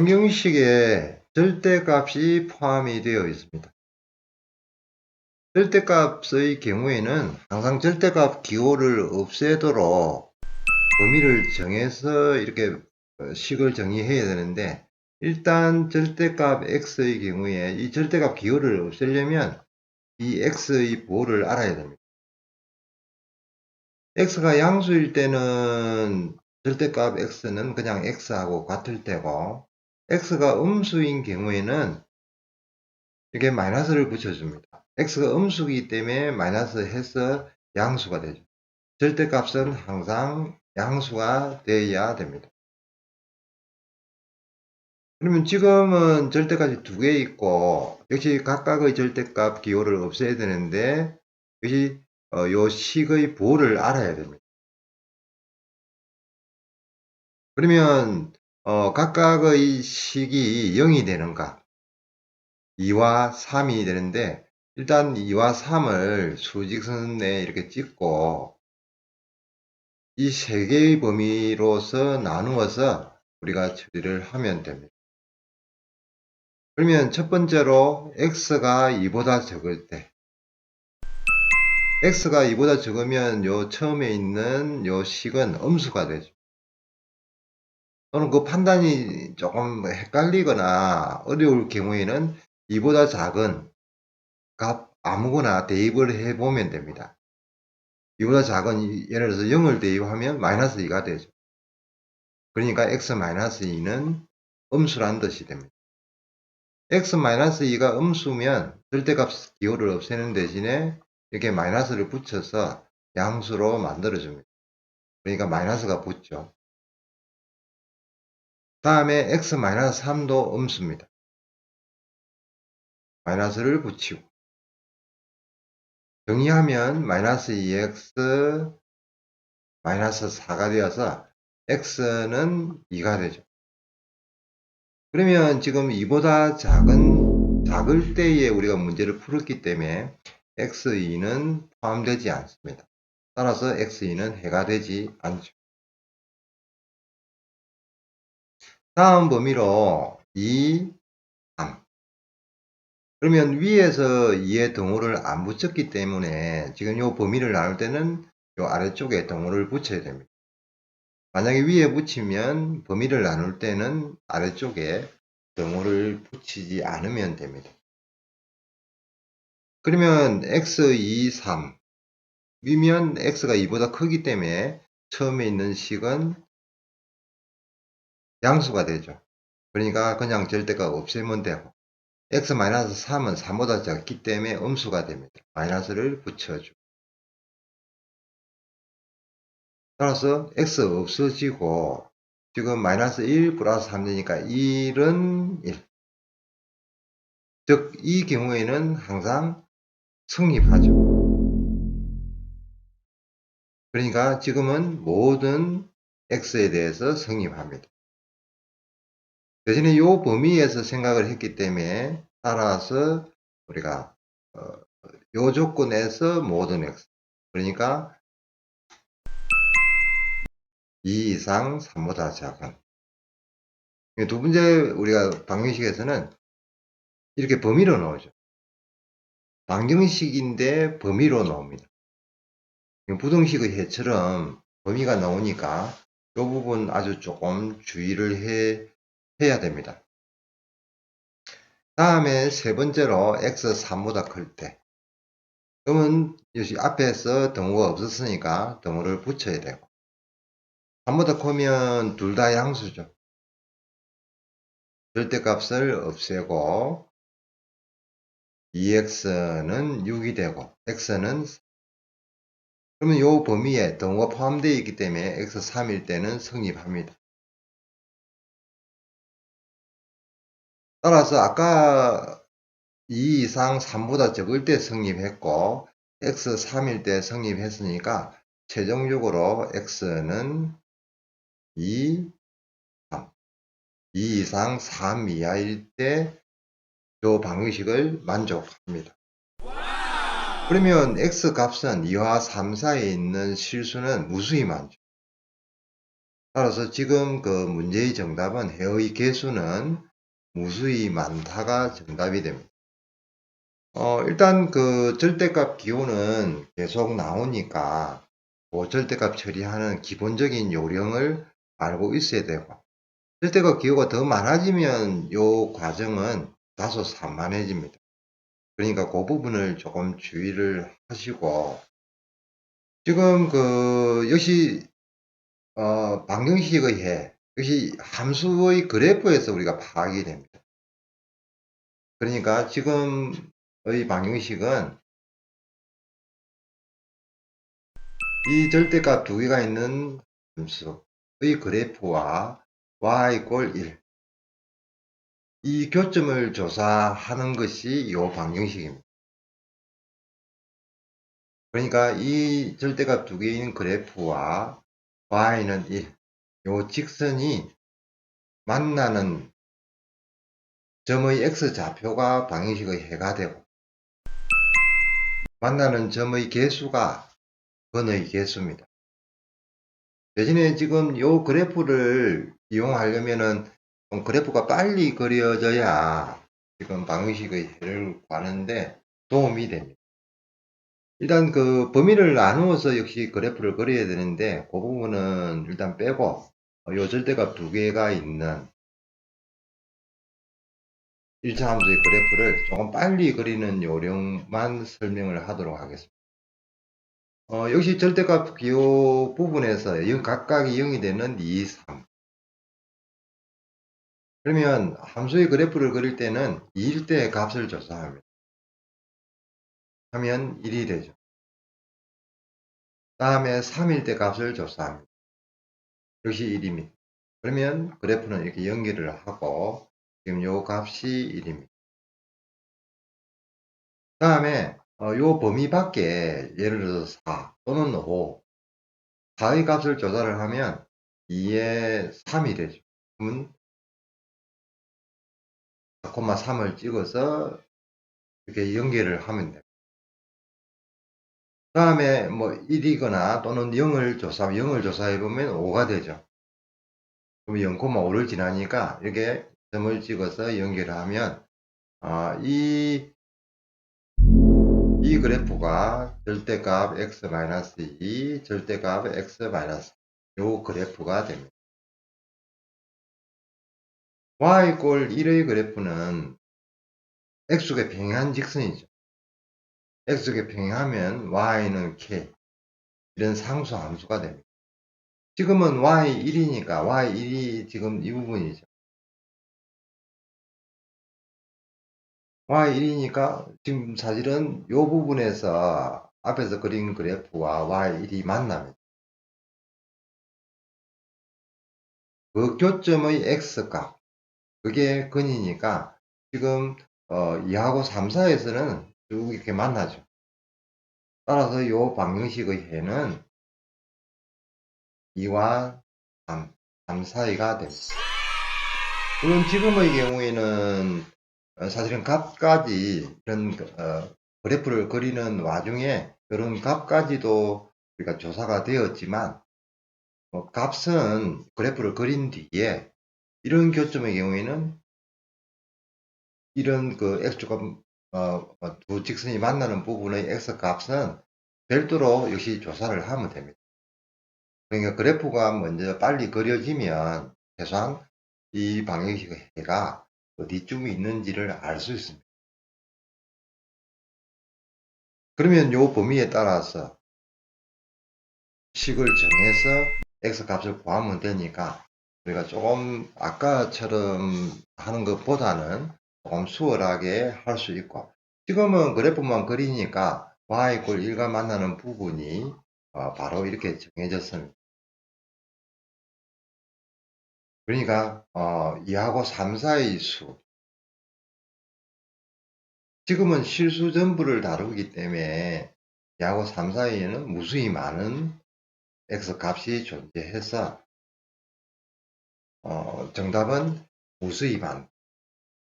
방정식에 절대값이 포함이 되어 있습니다. 절대값의 경우에는 항상 절대값 기호를 없애도록 범위를 정해서 이렇게 어, 식을 정의해야 되는데 일단 절대값 x의 경우에 이 절대값 기호를 없애려면 이 x의 보호를 알아야 됩니다. x가 양수일 때는 절대값 x는 그냥 x하고 같을 테고 x가 음수인 경우에는 이렇게 마이너스를 붙여줍니다. x가 음수이기 때문에 마이너스 해서 양수가 되죠. 절대값은 항상 양수가 되어야 됩니다. 그러면 지금은 절대값이 두 개 있고 역시 각각의 절대값 기호를 없애야 되는데 역시 어, 요 식의 보호를 알아야 됩니다. 그러면 어, 각각의 식이 0이 되는가 2와 3이 되는데 일단 2와 3을 수직선에 이렇게 찍고 이 세 개의 범위로서 나누어서 우리가 처리를 하면 됩니다. 그러면 첫 번째로 x가 2보다 적을 때 x가 2보다 적으면 요 처음에 있는 요 식은 음수가 되죠. 또는 그 판단이 조금 헷갈리거나 어려울 경우에는 2보다 작은 값 아무거나 대입을 해 보면 됩니다. 2보다 작은 예를 들어서 0을 대입하면 마이너스 2가 되죠. 그러니까 x-2는 음수란 뜻이 됩니다. x-2가 음수면 절대값 기호를 없애는 대신에 이렇게 마이너스를 붙여서 양수로 만들어줍니다. 그러니까 마이너스가 붙죠. 다음에 x-3도 음수입니다. 마이너스를 붙이고 정리하면 마이너스 2x 마이너스 4가 되어서 x는 2가 되죠. 그러면 지금 2보다 작은 작을 때에 우리가 문제를 풀었기 때문에 x2는 포함되지 않습니다. 따라서 x2는 해가 되지 않죠. 다음 범위로 2, 3. 그러면 위에서 2의 등호를 안 붙였기 때문에 지금 이 범위를 나눌 때는 이 아래쪽에 등호를 붙여야 됩니다. 만약에 위에 붙이면 범위를 나눌 때는 아래쪽에 등호를 붙이지 않으면 됩니다. 그러면 x 2, 3 위면 x가 2보다 크기 때문에 처음에 있는 식은 양수가 되죠. 그러니까 그냥 절대값 없애면 되고 x-3은 3보다 작기 때문에 음수가 됩니다. 마이너스를 붙여줘. 따라서 x 없어지고 지금 마이너스 1 플러스 3 되니까 1은 1. 즉, 이 경우에는 항상 성립하죠. 그러니까 지금은 모든 x에 대해서 성립합니다. 대신에 이 범위에서 생각을 했기 때문에 따라서 우리가 어, 요 조건에서 모든 x 그러니까 2 이상 3보다 작은 두 번째 우리가 방정식에서는 이렇게 범위로 나오죠. 방정식인데 범위로 나옵니다. 부등식의 해처럼 범위가 나오니까 이 부분 아주 조금 주의를 해, 해야 됩니다. 다음에 세 번째로 x 3보다 클 때. 그러면 역시 앞에서 등호가 없었으니까 등호를 붙여야 되고. 3보다 크면 둘 다 양수죠. 절대값을 없애고 2x는 6이 되고 x는 그러면 이 범위에 등호가 포함되어 있기 때문에 x3일 때는 성립합니다. 따라서 아까 2 이상 3보다 적을 때 성립했고 x3일 때 성립했으니까 최종적으로 x는 2, 3, 2 이상 3 이하일 때이 방정식을 만족합니다. 그러면 x 값은 2와 3 사이에 있는 실수는 무수히 많죠. 따라서 지금 그 문제의 정답은 해의 개수는 무수히 많다가 정답이 됩니다. 어, 일단 그 절대값 기호는 계속 나오니까 그 절대값 처리하는 기본적인 요령을 알고 있어야 되고 절대값 기호가 더 많아지면 요 과정은 다소 산만해집니다. 그러니까 그 부분을 조금 주의를 하시고 지금 그 역시 어, 방정식의 해 역시 함수의 그래프에서 우리가 파악이 됩니다. 그러니까 지금의 방정식은 이 절대값 두 개가 있는 함수의 그래프와 y 꼴 1. 이 교점을 조사하는 것이 이 방정식입니다. 그러니까 이 절대값 두 개인 그래프와 y는 1. 요 직선이 만나는 점의 x좌표가 방정식의 해가 되고 만나는 점의 개수가 근의 개수입니다. 대신에 지금 요 그래프를 이용하려면은 좀 그래프가 빨리 그려져야 지금 방정식의 해를 구하는데 도움이 됩니다. 일단 그 범위를 나누어서 역시 그래프를 그려야 되는데 그 부분은 일단 빼고 요 절대값 두 개가 있는 1차 함수의 그래프를 조금 빨리 그리는 요령만 설명을 하도록 하겠습니다. 어, 역시 절대값 기호 부분에서 영- 각각이 0이 되는 2, 3. 그러면 함수의 그래프를 그릴 때는 2일 때 값을 조사합니다. 하면 1이 되죠. 다음에 3일 때 값을 조사합니다. 역시 1입니다. 그러면 그래프는 이렇게 연결을 하고 지금 요 값이 1입니다. 다음에 어, 요 범위 밖에 예를 들어서 4 또는 5 4의 값을 조사를 하면 2에 3이 되죠. 그러면 4,3을 찍어서 이렇게 연결을 하면 돼요. 다 음에 뭐 1이거나 또는 0을 조사, 0을 조사해 보면 5가 되죠. 그럼 0,5를 지나니까 이렇게 점을 찍어서 연결을 하면 아, 이, 이 그래프가 절대값 x-2, 절대값 x- 요 그래프가 됩니다. y 꼴 1의 그래프는 x축에 평행한 직선이죠. X축에 평행하면 y는 k 이런 상수 함수가 됩니다. 지금은 y 1이니까 y 1이 지금 이 부분이죠. y 1이니까 지금 사실은 이 부분에서 앞에서 그린 그래프와 y 1이 만납니다. 그 교점의 x값 그게 근이니까 지금 어, 2하고 3, 4에서는 쭉 이렇게 만나죠. 따라서 이 방정식의 해는 2와 3, 3 사이가 됩니다. 물론 지금의 경우에는 어, 사실은 값까지 이런 어, 그래프를 그리는 와중에 이런 값까지도 우리가 조사가 되었지만 어, 값은 그래프를 그린 뒤에 이런 교점의 경우에는 이런 그 x축과 어, 어, 두 직선이 만나는 부분의 x 값은 별도로 역시 조사를 하면 됩니다. 그러니까 그래프가 먼저 빨리 그려지면 최소한 이 방정식의 해가 어디쯤에 있는지를 알 수 있습니다. 그러면 요 범위에 따라서 식을 정해서 x 값을 구하면 되니까 우리가 조금 아까처럼 하는 것보다는 수월하게 할 수 있고 지금은 그래프만 그리니까 y 꼴 1과 만나는 부분이 어, 바로 이렇게 정해졌습니다. 그러니까 어, 2하고 3 사이 수 지금은 실수 전부를 다루기 때문에 2하고 3 사이에는 무수히 많은 x 값이 존재해서 어, 정답은 무수히 많.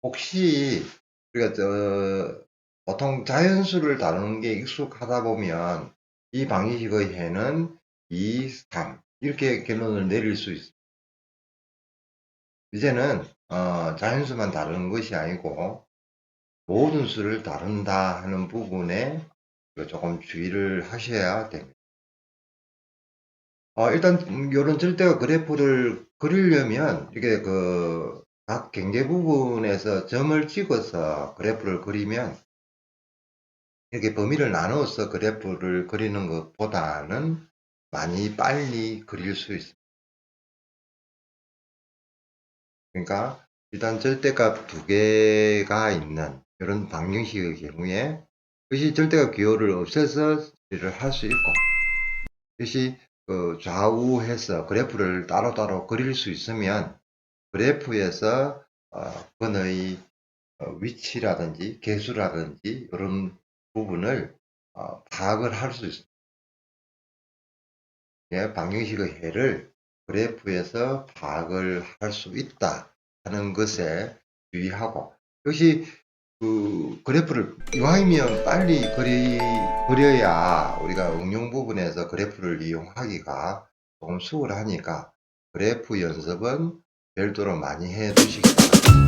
혹시 우리가 저 보통 자연수를 다루는 게 익숙하다 보면 이 방정식의 해는 2, 3 이렇게 결론을 내릴 수 있습니다. 이제는 어, 자연수만 다루는 것이 아니고 모든 수를 다룬다 하는 부분에 그 조금 주의를 하셔야 됩니다. 어, 일단 이런 절대값 그래프를 그리려면 이게 그 각 경계 부분에서 점을 찍어서 그래프를 그리면 이렇게 범위를 나누어서 그래프를 그리는 것보다는 많이 빨리 그릴 수 있습니다. 그러니까 일단 절대값 두 개가 있는 이런 방정식의 경우에 이것이 절대값 기호를 없애서 처리를 할 수 있고 이것이 그 좌우해서 그래프를 따로따로 그릴 수 있으면 그래프에서 어, 그의 어, 위치라든지 개수라든지 이런 부분을 어, 파악을 할 수 있습니다. 예, 방정식의 해를 그래프에서 파악을 할 수 있다 하는 것에 주의하고 역시 그 그래프를 이왕이면 빨리 그리, 그려야 우리가 응용 부분에서 그래프를 이용하기가 조금 수월하니까 그래프 연습은 별도로 많이 해 주시기 바랍니다.